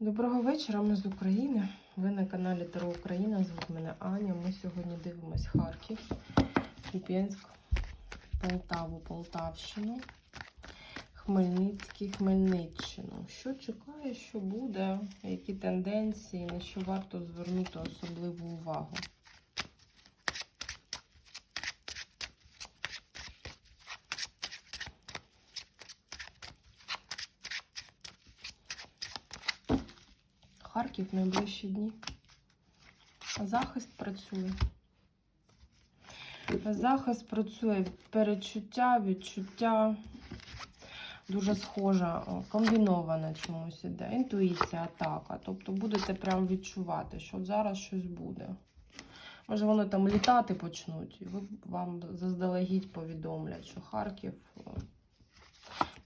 Доброго вечора, ми з України. Ви на каналі Таро Україна. Звуть мене Аня. Ми сьогодні дивимось Харків, Куп'янськ, Полтаву, Полтавщину, Хмельницький, Хмельниччину. Що чекає, що буде, які тенденції, на що варто звернути особливу увагу. Харків найближчі дні. Захист працює. Захист працює перечуття, відчуття. Дуже схожа, о, комбінована чомусь іде. Інтуїція, атака. Тобто будете прям відчувати, що зараз щось буде. Може, вони там літати почнуть, і ви вам заздалегідь повідомлять, що Харків,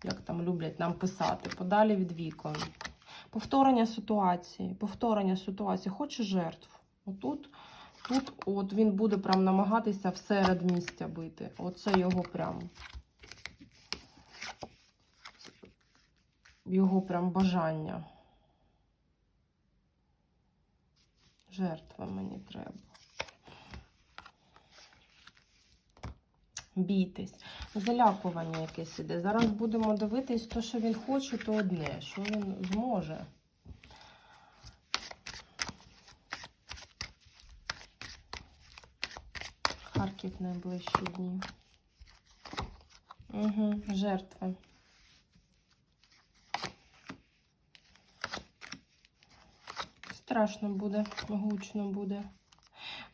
як там люблять нам писати, подалі від вікон. Повторення ситуації. Повторення ситуації. Хоче жертв. Отут, тут от він буде прям намагатися всеред місця бити. Оце його прям. Його прям бажання. Жертва мені треба. Бійтесь. Залякування якесь іде. Зараз будемо дивитись, то, що він хоче, то одне, що він зможе. Харків найближчі дні. Угу, жертви. Страшно буде, гучно буде.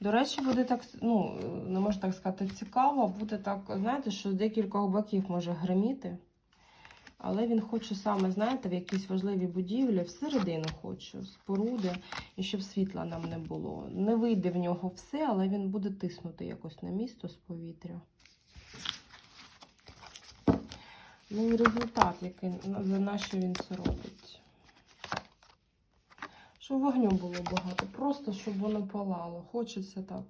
До речі, буде так, ну, не можна так сказати, цікаво, буде так, знаєте, що з декількох боків може гриміти. Але він хоче саме, знаєте, в якісь важливі будівлі, всередину хоче, споруди, і щоб світла нам не було. Не вийде в нього все, але він буде тиснути якось на місто з повітря. Ну і результат, який за на що він це робить. Щоб вогню було багато, просто щоб воно палало. Хочеться так.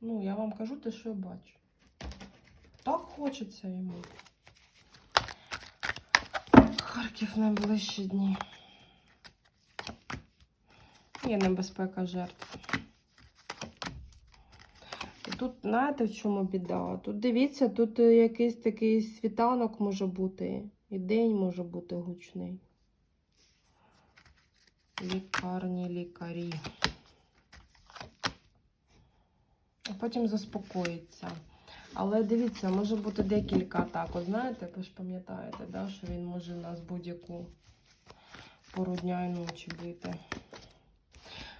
Ну, я вам кажу те, що я бачу. Так хочеться йому. Харків найближчі дні. Є небезпека жертв. Тут, знаєте, в чому біда? Тут дивіться, тут якийсь такий світанок може бути, і день може бути гучний. Лікарні, лікарі. А потім заспокоїться. Але дивіться, може бути декілька атак. От знаєте, ви ж пам'ятаєте, да, що він може нас будь-яку пору дня і ночі бити.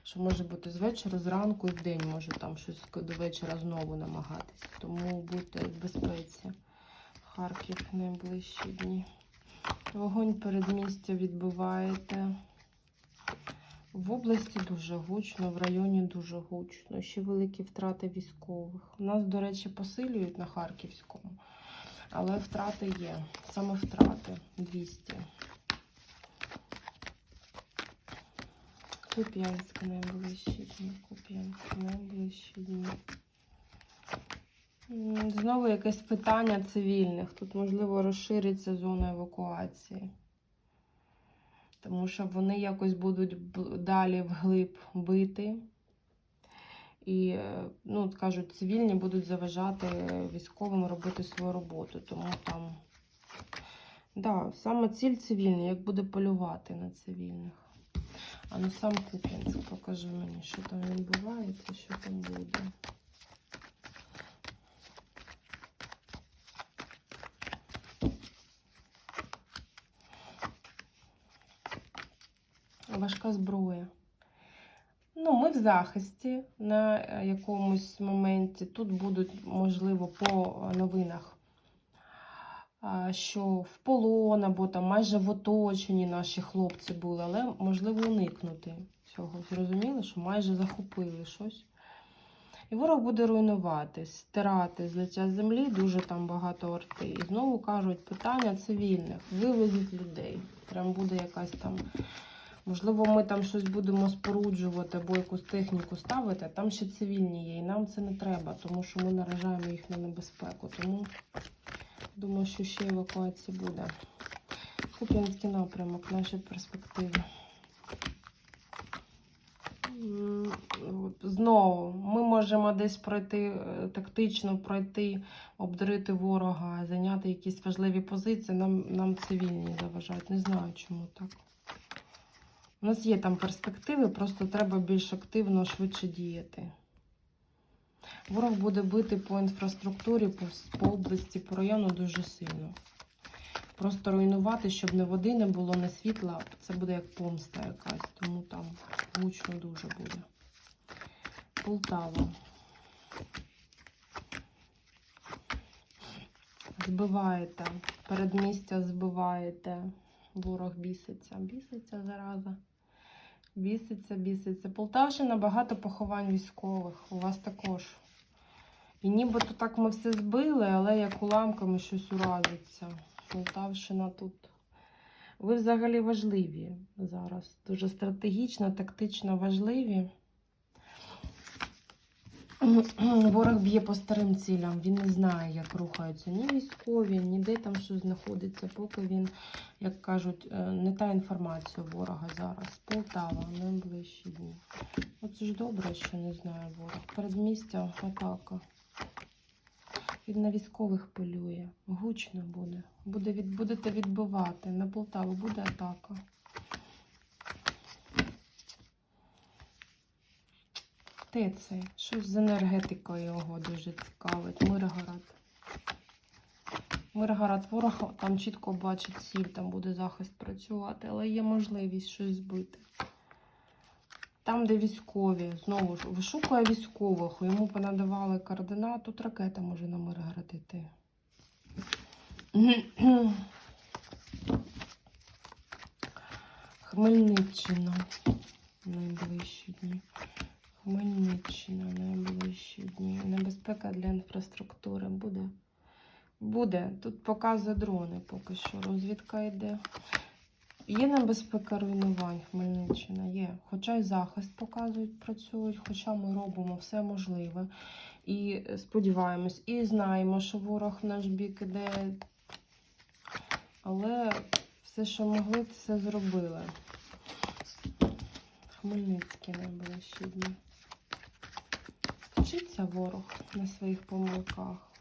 Що може бути з вечора, зранку і в день може там щось до вечора знову намагатись. Тому будьте в безпеці. Харків найближчі дні. Вогонь передмістя відбиваєте. В області дуже гучно, в районі дуже гучно. Ще великі втрати військових. У нас, до речі, посилюють на Харківському, але втрати є. Саме втрати 200. Куп'янськ найближчі дні. Куп'янськ найближчі дні. Знову якесь питання цивільних. Тут, можливо, розшириться зона евакуації. Тому що вони якось будуть далі вглиб бити. І, е, ну, кажуть, цивільні будуть заважати військовим робити свою роботу. Тому там, да, саме ціль цивільні, як буде полювати на цивільних. А ну сам Куп'янськ, покажи мені, що там відбувається, що там буде. Важка зброя. Ну, ми в захисті на е, якомусь моменті. Тут будуть, можливо, по новинах, що в полон або там майже в оточенні наші хлопці були, але можливо уникнути цього. Зрозуміли, що майже захопили щось. І ворог буде руйнувати, стирати з лиця землі дуже там багато орти. І знову кажуть, питання цивільних, вивезіть людей. Прям буде якась там. Можливо, ми там щось будемо споруджувати або якусь техніку ставити, там ще цивільні є, і нам це не треба, тому що ми наражаємо їх на небезпеку. Тому думаю, що ще евакуація буде. Куп'янський напрямок, наші перспективи. Знову ми можемо десь пройти е, тактично пройти, обдурити ворога, зайняти якісь важливі позиції. Нам, нам цивільні заважають. Не знаю, чому так. У нас є там перспективи, просто треба більш активно, швидше діяти. Ворог буде бити по інфраструктурі, по, по області, по району дуже сильно. Просто руйнувати, щоб не води не було, не світла. Це буде як помста якась, тому там гучно дуже буде. Полтава. Збиваєте, передмістя збиваєте. Ворог біситься, біситься зараза. Біситься, біситься. Полтавщина багато поховань військових. У вас також. І нібито так ми все збили, але як уламками щось уразиться. Полтавщина тут. Ви взагалі важливі зараз. Дуже стратегічно, тактично важливі. Ворог б'є по старим цілям. Він не знає, як рухаються ні військові, ні де там що знаходиться, поки він, як кажуть, е, не та інформація ворога зараз. Полтава, найближчі дні. Оце ж добре, що не знає ворог. Передмістя атака. Він на військових полює. Гучно буде. буде від, будете відбивати. На Полтаву буде атака. Де це? Щось з енергетикою його дуже цікавить. Миргород. Миргород ворога там чітко бачить ціль, там буде захист працювати, але є можливість щось збити. Там, де військові, знову ж вишукує військових, йому понадавали координат, тут ракета може на Миргород йти. Хмельниччина найближчі дні. Хмельниччина найближчі дні. Небезпека для інфраструктури буде. Буде. Тут показує дрони поки що. Розвідка йде. Є небезпека руйнувань Хмельниччина, є. Хоча й захист показують, працюють, хоча ми робимо все можливе. І сподіваємось, і знаємо, що ворог наш бік іде. Але все, що могли, все зробили. Хмельницький найближчі дні. Вчиться ворог на своїх помилках.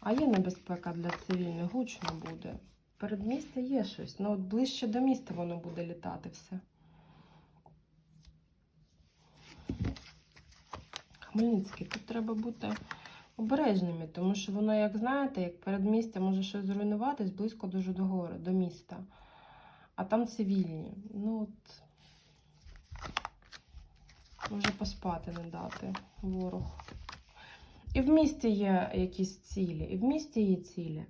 А є небезпека для цивільних, гучно буде. Передмістя є щось. Ну, от ближче до міста воно буде літати все. Хмельницький, тут треба бути обережними, тому що воно, як знаєте, як передмістя може щось зруйнуватись близько дуже до гори, до міста. А там цивільні. Ну от може поспати не дати ворог. І в місті є якісь цілі, і в місті є цілі.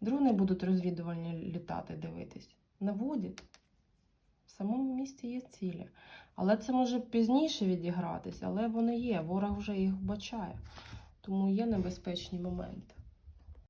Дрони будуть розвідувальні літати, дивитись. Наводять. В самому місті є цілі. Але це може пізніше відігратись, але вони є. Ворог вже їх вбачає. Тому є небезпечні моменти.